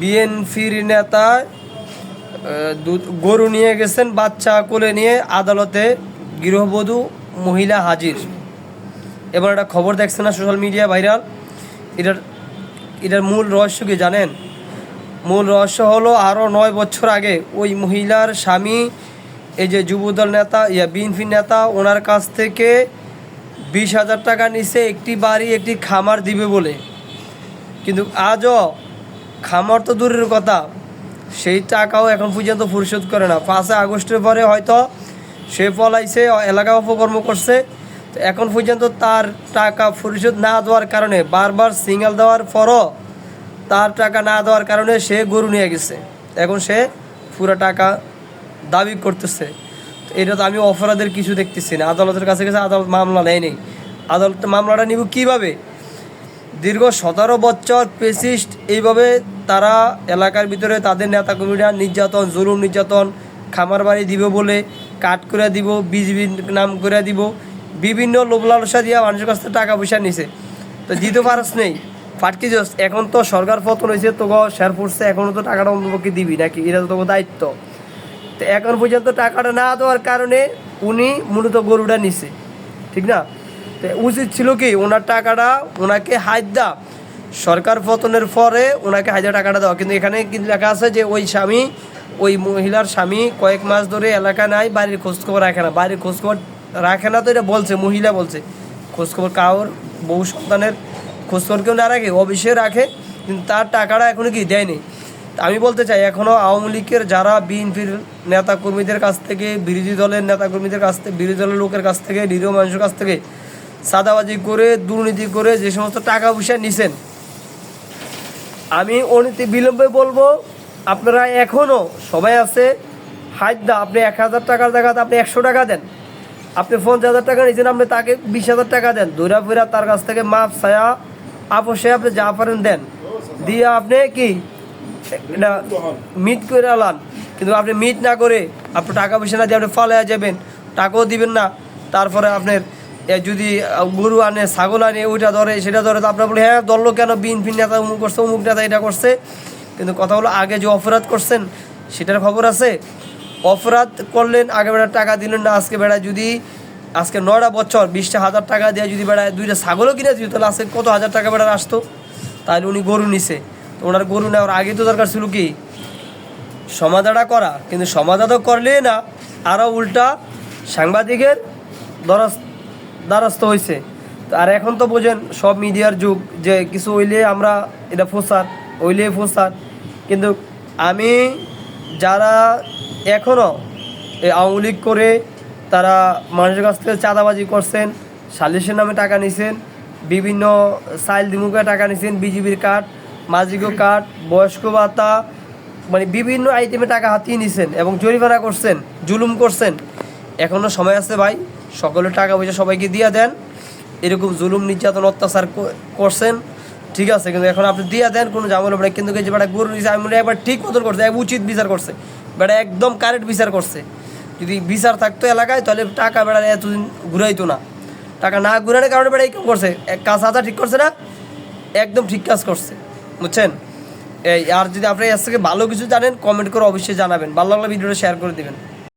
বিএনপির নেতা গরু নিয়ে গেছেন, বাচ্চা কোলে নিয়ে আদালতে গৃহবধূ মহিলা হাজির। এবার একটা খবর দেখছে না সোশ্যাল মিডিয়া ভাইরাল? এটার এটার মূল রহস্য কি জানেন? মূল রহস্য হলো আরও নয় বছর আগে ওই মহিলার স্বামী, এই যে যুবদল নেতা, ইয়া বিএনপি নেতা, ওনার কাছ থেকে বিশ হাজার টাকা নিছে, একটি বাড়ি, একটি খামার দিবে বলে। কিন্তু আজও খামার তো দূরের কথা। সেই টাকাও এখন পর্যন্ত পরিশোধ করে না। পাঁচই আগস্টের পরে হয়তো সে পলাইছে, এলাকা অপকর্ম করছে। তো এখন পর্যন্ত তার টাকা পরিশোধ না দেওয়ার কারণে, বারবার সিঙ্গেল দেওয়ার পরও তার টাকা না দেওয়ার কারণে সে গরু নিয়ে গেছে। এখন সে পুরো টাকা দাবি করতেছে। এটা তো আমি অপরাধের কিছু দেখতেছি না। আদালতের কাছে গেছে, আদালত মামলা নেয়নি। আদালত মামলাটা নিব কীভাবে? দীর্ঘ সতেরো বছর পেসিস্ট এইভাবে তারা এলাকার ভিতরে তাদের নেতা কর্মীরা নির্যাতন, জুলুম নির্যাতন খামার বাড়ি দিব বলে কাট করে দিব বিজিবির নাম করে দিব, বিভিন্ন লোভ লালসা দিয়া মানুষের কাছ থেকে টাকা পয়সা নিছে। তো দিতে পারস নেই। ফাটকি যাস এখন তো সরকার পতন হয়েছে তো শেয়ার পড়ছে এখনও তো টাকাটা অন্তপক্ষে দিবি নাকি? এটা তো দায়িত্ব। তো এখন পর্যন্ত টাকাটা না দেওয়ার কারণে উনি মূলত গরুটা নিছে। ঠিক না? তো উচিত ছিল কি, ওনার টাকাটা ওনাকে হাইদা সরকার পতনের পরে ওনাকে হাইদা টাকাটা দেওয়া। কিন্তু এখানে কিন্তু লেখা আছে যে ওই স্বামী, ওই মহিলার স্বামী কয়েক মাস ধরে এলাকা নাই, বাড়ির খোঁজখবর রাখে না। বাড়ির খোঁজখবর রাখে না তো এটা বলছে, মহিলা বলছে। খোঁজখবর কাউর বউ সন্তানের খোঁজখবর কেউ না রাখে অবশ্যই রাখে, কিন্তু তার টাকাটা এখনও কি দেয়নি। আমি বলতে চাই এখনও আওয়ামী লীগের যারা বিএনপির নেতাকর্মীদের কাছ থেকে, বিরোধী দলের নেতাকর্মীদের কাছ থেকে, বিরোধী দলের লোকের কাছ থেকে, নিরীহ মানুষের কাছ থেকে সাদাবাজি করে, দুর্নীতি করে যে সমস্ত টাকা পয়সা নিছেন। আমি অনীতি বিলম্বে বলব, আপনারা এখনও সবাই আছে হাইদা আপনি এক হাজার টাকার জায়গাতে আপনি একশো টাকা দেন। আপনি পঞ্চাশ হাজার টাকা নিয়েছেন আপনি তাকে বিশ হাজার টাকা দেন। দৌড়া ফিরা তার কাছ থেকে মাপ ছায়া, আপোষে আপনি যা পারেন দেন। দিয়ে আপনি কি মিট করে আলান। কিন্তু আপনি মিট না করে আপনি টাকা পয়সা না দিয়ে আপনি ফালাইয়া যাবেন। টাকাও দিবেন না, তারপরে আপনার যদি গরু আনে, ছাগল আনে, ওইটা ধরে, সেটা ধরে, তো আপনার বলে হ্যাঁ ধরলো কেন? বিন ফিন নেতা অমুক করছে, অমুক নেতা এটা করছে। কিন্তু কথা হলো, আগে যে অপরাধ করছেন, সেটার খবর আছে। অপরাধ করলেন, আগে বেড়া টাকা দিলেন না, আজকে বেড়া যদি, আজকে নয়টা বছর, বিশটা হাজার টাকা দিয়ে যদি বেড়ায় দুইটা ছাগলও কিনে দিত, তাহলে আজকে কত হাজার টাকা বেড়া আসতো? তাহলে উনি গরু নিছে। তো ওনার গরু নেওয়ার আগে তো দরকার ছিল কি? সমাধাটা করা। কিন্তু সমাধা তো করলেই না আরও উল্টা সাংবাদিকের দরাস দ্বারস্থ হয়েছে আর এখন তো বোঝেন, সব মিডিয়ার যুগ, যে কিছু হইলে আমরা এটা ফোসার হইলে ফোসার কিন্তু আমি যারা এখনও আওয়ামী লীগ করে তারা মানুষের কাছ থেকে চাঁদাবাজি করছেন, সালিশের নামে টাকা নিছেন, বিভিন্ন সাইল দিমুখে টাকা নিছেন, বিজিবির কার্ড মাজিগো কার্ড, বয়স্ক ভাতা মানে বিভিন্ন আইটেমে টাকা হাতিয়ে নিছেন এবং জরিমানা করছেন, জুলুম করছেন। এখনও সময় আছে ভাই। সকলে টাকা পয়সা সবাইকে দিয়ে দেন। এরকম জুলুম, নির্যাতন, অত্যাচার করছেন, ঠিক আছে, কিন্তু এখন আপনি দিয়ে দেন, কোনো ঝামেলা পড়ে কিন্তু যে বেটা গরু নিছে আমি একবার ঠিক মতন করছে, এক উচিত বিচার করছে। বেটা একদম কারেক্ট বিচার করছে। যদি বিচার থাকতো এলাকায়, তাহলে টাকা বেড়া এতদিন ঘুরাইতো না। টাকা না ঘুরানোর কারণে বেড়া এই কাম করছে। এক কাজ হাতা ঠিক করছে না, একদম ঠিক কাজ করছে। বুঝছেন? এই, আর যদি আপনি এর থেকে ভালো কিছু জানেন কমেন্ট করে অবশ্যই জানাবেন। ভালো লাগলে ভিডিওটা শেয়ার করে দিবেন।